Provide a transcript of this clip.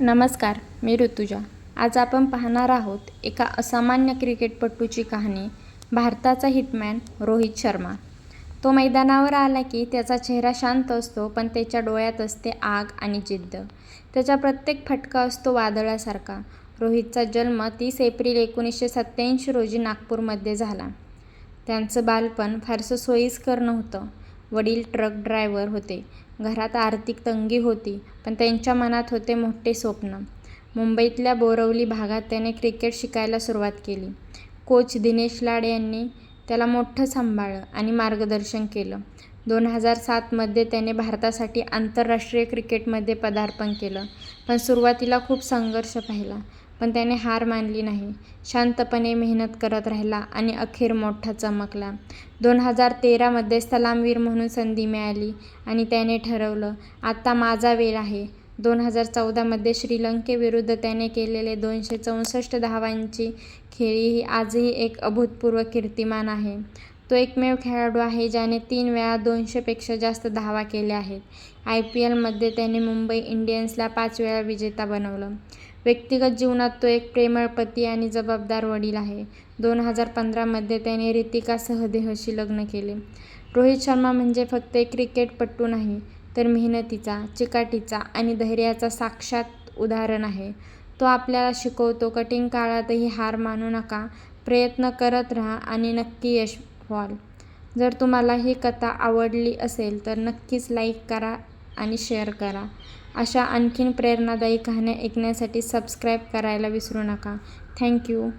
नमस्कार मी ऋतुजा. आज आपण पाहणार आहोत एका असामान्य क्रिकेटपटूची कहाणी भारताचा हिटमॅन रोहित शर्मा. तो मैदानावर आला की त्याचा चेहरा शांत असतो पण त्याच्या डोळ्यात असते आग आणि जिद्द. त्याचा प्रत्येक फटका असतो वादळासारखा. रोहितचा जन्म तीस एप्रिल एकोणीसशे सत्त्याऐंशी रोजी नागपूरमध्ये झाला. त्यांचं बालपण फारसं सोयीस्कर नव्हतं. वडील ट्रक ड्रायव्हर होते. घरात आर्थिक तंगी होती पण त्यांच्या मनात होते मोठे स्वप्न. मुंबईतल्या बोरवली भागात त्याने क्रिकेट शिकायला सुरुवात केली. कोच दिनेश लाड यांनी त्याला मोठं सांभाळलं आणि मार्गदर्शन केलं. दोन हजार सातमध्ये त्याने भारतासाठी आंतरराष्ट्रीय क्रिकेटमध्ये पदार्पण केलं पण सुरुवातीला खूप संघर्ष पाहिला. पण त्याने हार मानली नाही. शांतपणे मेहनत करत राहिला आणि अखेर मोठा चमकला. दोन हजार तेरामध्ये सलामवीर म्हणून संधी मिळाली आणि त्याने ठरवलं आता माझा वेळ आहे. दोन हजार चौदामध्ये श्रीलंकेविरुद्ध त्याने केलेले दोनशे चौसष्ट धावांची खेळी ही आजही एक अभूतपूर्व कीर्तिमान आहे. तो एकमेव खेळाडू आहे ज्याने तीन वेळा दोनशेपेक्षा जास्त धावा केल्या आहेत. आय पी एलमध्ये त्याने मुंबई इंडियन्सला पाच वेळा विजेता बनवलं. व्यक्तिगत जीवनात तो एक प्रेमळ पती आणि जबाबदार वडील आहे. दोन हजार पंधरामध्ये त्याने रितिका सहदेहशी लग्न केले. रोहित शर्मा म्हणजे फक्त एक क्रिकेटपटू नाही तर मेहनतीचा चिकाटीचा आणि धैर्याचा साक्षात उदाहरण आहे. तो आपल्याला शिकवतो कठीण काळातही हार मानू नका प्रयत्न करत राहा आणि नक्की यश व्हाल जर तुम्हाला ही कथा आवडली असेल तर नक्कीच लाईक करा आणि शेअर करा. अशा आणखीन प्रेरणादायी कहाण्या ऐकण्यासाठी सबस्क्राईब करायला विसरू नका. थँक्यू